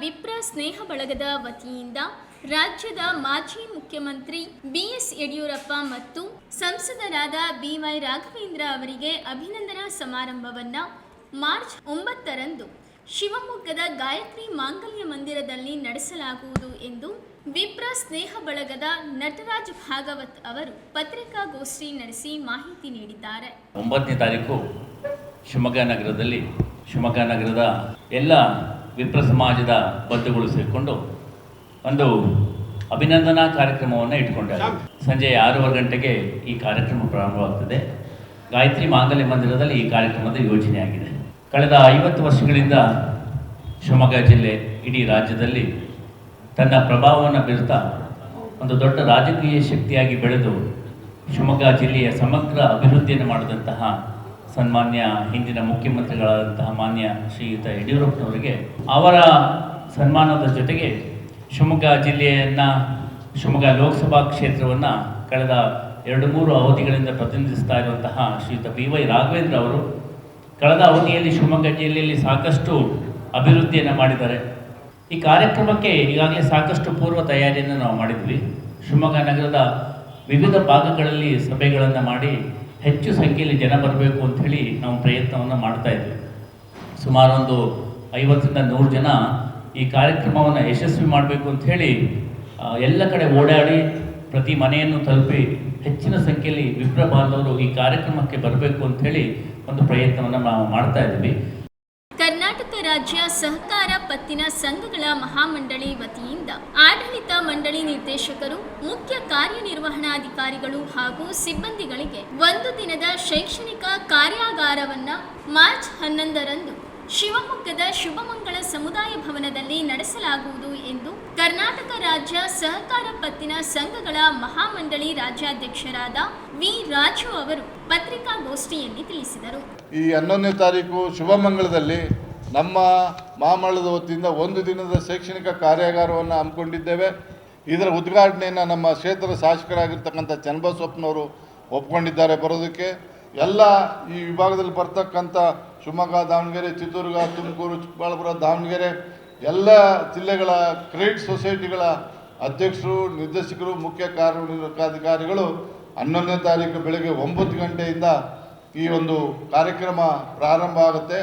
ವಿಪ್ರ ಸ್ನೇಹ ಬಳಗದ ವತಿಯಿಂದ ರಾಜ್ಯದ ಮಾಜಿ ಮುಖ್ಯಮಂತ್ರಿ ಬಿಎಸ್ ಯಡಿಯೂರಪ್ಪ ಮತ್ತು ಸಂಸದರಾದ ಬಿವೈ ರಾಘವೇಂದ್ರ ಅವರಿಗೆ ಅಭಿನಂದನಾ ಸಮಾರಂಭವನ್ನ ಮಾರ್ಚ್ ಒಂಬತ್ತರಂದು ಶಿವಮೊಗ್ಗದ ಗಾಯತ್ರಿ ಮಾಂಗಲ್ಯ ಮಂದಿರದಲ್ಲಿ ನಡೆಸಲಾಗುವುದು ಎಂದು ವಿಪ್ರ ಸ್ನೇಹ ಬಳಗದ ನಟರಾಜ್ ಭಾಗವತ್ ಅವರು ಪತ್ರಿಕಾಗೋಷ್ಠಿ ನಡೆಸಿ ಮಾಹಿತಿ ನೀಡಿದ್ದಾರೆ. ಒಂಬತ್ತನೇ ತಾರೀಕು ಶಿವಮೊಗ್ಗ ನಗರದಲ್ಲಿ ಶಿವಮೊಗ್ಗ ನಗರದ ಎಲ್ಲ ವಿಪ್ರ ಸಮಾಜದ ಬಂಧುಗಳು ಸೇರಿಕೊಂಡು ಒಂದು ಅಭಿನಂದನಾ ಕಾರ್ಯಕ್ರಮವನ್ನು ಇಟ್ಕೊಂಡಿದ್ದಾರೆ. ಸಂಜೆ ಆರೂವರೆ ಗಂಟೆಗೆ ಈ ಕಾರ್ಯಕ್ರಮ ಪ್ರಾರಂಭವಾಗ್ತದೆ. ಗಾಯತ್ರಿ ಮಾಂಗಲ್ಯ ಮಂದಿರದಲ್ಲಿ ಈ ಕಾರ್ಯಕ್ರಮದ ಯೋಜನೆಯಾಗಿದೆ. ಕಳೆದ ಐವತ್ತು ವರ್ಷಗಳಿಂದ ಶಿವಮೊಗ್ಗ ಜಿಲ್ಲೆ ಇಡೀ ರಾಜ್ಯದಲ್ಲಿ ತನ್ನ ಪ್ರಭಾವವನ್ನು ಬೀರ್ತಾ ಒಂದು ದೊಡ್ಡ ರಾಜಕೀಯ ಶಕ್ತಿಯಾಗಿ ಬೆಳೆದು ಶಿವಮೊಗ್ಗ ಜಿಲ್ಲೆಯ ಸಮಗ್ರ ಅಭಿವೃದ್ಧಿಯನ್ನು ಮಾಡಿದಂತಹ ಸನ್ಮಾನ್ಯ ಹಿಂದಿನ ಮುಖ್ಯಮಂತ್ರಿಗಳಾದಂತಹ ಮಾನ್ಯ ಶ್ರೀಯುತ ಯಡಿಯೂರಪ್ಪನವರಿಗೆ, ಅವರ ಸನ್ಮಾನದ ಜೊತೆಗೆ ಶಿವಮೊಗ್ಗ ಜಿಲ್ಲೆಯನ್ನು, ಶಿವಮೊಗ್ಗ ಲೋಕಸಭಾ ಕ್ಷೇತ್ರವನ್ನು ಕಳೆದ ಎರಡು ಮೂರು ಅವಧಿಗಳಿಂದ ಪ್ರತಿನಿಧಿಸ್ತಾ ಇರುವಂತಹ ಶ್ರೀಯುತ ಬಿ ವೈ ರಾಘವೇಂದ್ರ ಅವರು ಕಳೆದ ಅವಧಿಯಲ್ಲಿ ಶಿವಮೊಗ್ಗ ಜಿಲ್ಲೆಯಲ್ಲಿ ಸಾಕಷ್ಟು ಅಭಿವೃದ್ಧಿಯನ್ನು ಮಾಡಿದ್ದಾರೆ. ಈ ಕಾರ್ಯಕ್ರಮಕ್ಕೆ ಈಗಾಗಲೇ ಸಾಕಷ್ಟು ಪೂರ್ವ ತಯಾರಿಯನ್ನು ನಾವು ಮಾಡಿದ್ವಿ. ಶಿವಮೊಗ್ಗ ನಗರದ ವಿವಿಧ ಭಾಗಗಳಲ್ಲಿ ಸಭೆಗಳನ್ನು ಮಾಡಿ ಹೆಚ್ಚು ಸಂಖ್ಯೆಯಲ್ಲಿ ಜನ ಬರಬೇಕು ಅಂಥೇಳಿ ನಾವು ಪ್ರಯತ್ನವನ್ನು ಮಾಡ್ತಾ ಇದ್ವಿ. ಸುಮಾರೊಂದು ಐವತ್ತರಿಂದ ನೂರು ಜನ ಈ ಕಾರ್ಯಕ್ರಮವನ್ನು ಯಶಸ್ವಿ ಮಾಡಬೇಕು ಅಂಥೇಳಿ ಎಲ್ಲ ಕಡೆ ಓಡಾಡಿ ಪ್ರತಿ ಮನೆಯನ್ನು ತಲುಪಿ ಹೆಚ್ಚಿನ ಸಂಖ್ಯೆಯಲ್ಲಿ ವಿಪ್ರ ಬಾಂಧವರು ಈ ಕಾರ್ಯಕ್ರಮಕ್ಕೆ ಬರಬೇಕು ಅಂಥೇಳಿ ಒಂದು ಪ್ರಯತ್ನವನ್ನು ನಾವು ಮಾಡ್ತಾ ಇದ್ವಿ. ಕರ್ನಾಟಕ ರಾಜ್ಯ ಸಹಕಾರ ಪತ್ತಿನ ಸಂಘಗಳ ಮಹಾಮಂಡಳಿ ವತಿಯಿಂದ ಆಡಳಿತ ಮಂಡಳಿ ನಿರ್ದೇಶಕರು, ಮುಖ್ಯ ಕಾರ್ಯನಿರ್ವಹಣಾಧಿಕಾರಿಗಳು ಹಾಗೂ ಸಿಬ್ಬಂದಿಗಳಿಗೆ ಒಂದು ದಿನದ ಶೈಕ್ಷಣಿಕ ಕಾರ್ಯಾಗಾರವನ್ನು ಮಾರ್ಚ್ ಹನ್ನೊಂದರಂದು ಶಿವಮೊಗ್ಗದ ಶುಭಮಂಗಳ ಸಮುದಾಯ ಭವನದಲ್ಲಿ ನಡೆಸಲಾಗುವುದು ಎಂದು ಕರ್ನಾಟಕ ರಾಜ್ಯ ಸಹಕಾರ ಪತ್ತಿನ ಸಂಘಗಳ ಮಹಾಮಂಡಳಿ ರಾಜ್ಯಾಧ್ಯಕ್ಷರಾದ ವಿ. ರಾಜು ಅವರು ಪತ್ರಿಕಾಗೋಷ್ಠಿಯಲ್ಲಿ ತಿಳಿಸಿದರು. ಈ ಹನ್ನೊಂದನೇ ತಾರೀಕು ಶುಭಮಂಗಳದಲ್ಲಿ ನಮ್ಮ ಮಾಮಳ್ಳದ ವತಿಯಿಂದ ಒಂದು ದಿನದ ಶೈಕ್ಷಣಿಕ ಕಾರ್ಯಾಗಾರವನ್ನು ಹಮ್ಮಿಕೊಂಡಿದ್ದೇವೆ. ಇದರ ಉದ್ಘಾಟನೆಯನ್ನು ನಮ್ಮ ಕ್ಷೇತ್ರದ ಶಾಸಕರಾಗಿರ್ತಕ್ಕಂಥ ಚನ್ನಬಸಪ್ಪನವರು ಒಪ್ಕೊಂಡಿದ್ದಾರೆ ಬರೋದಕ್ಕೆ. ಎಲ್ಲ ಈ ವಿಭಾಗದಲ್ಲಿ ಬರ್ತಕ್ಕಂಥ ಶಿವಮೊಗ್ಗ, ದಾವಣಗೆರೆ ಚಿತ್ರದುರ್ಗ ತುಮಕೂರು, ಚಿಕ್ಕಬಳ್ಳಾಪುರ, ದಾವಣಗೆರೆ, ಎಲ್ಲ ಜಿಲ್ಲೆಗಳ ಕ್ರೆಡಿಟ್ ಸೊಸೈಟಿಗಳ ಅಧ್ಯಕ್ಷರು, ನಿರ್ದೇಶಕರು, ಮುಖ್ಯ ಕಾರ್ಯನಿರ್ವಾಹಕಾಧಿಕಾರಿಗಳು ಹನ್ನೊಂದನೇ ತಾರೀಕು ಬೆಳಗ್ಗೆ ಒಂಬತ್ತು ಗಂಟೆಯಿಂದ ಈ ಒಂದು ಕಾರ್ಯಕ್ರಮ ಪ್ರಾರಂಭ ಆಗುತ್ತೆ.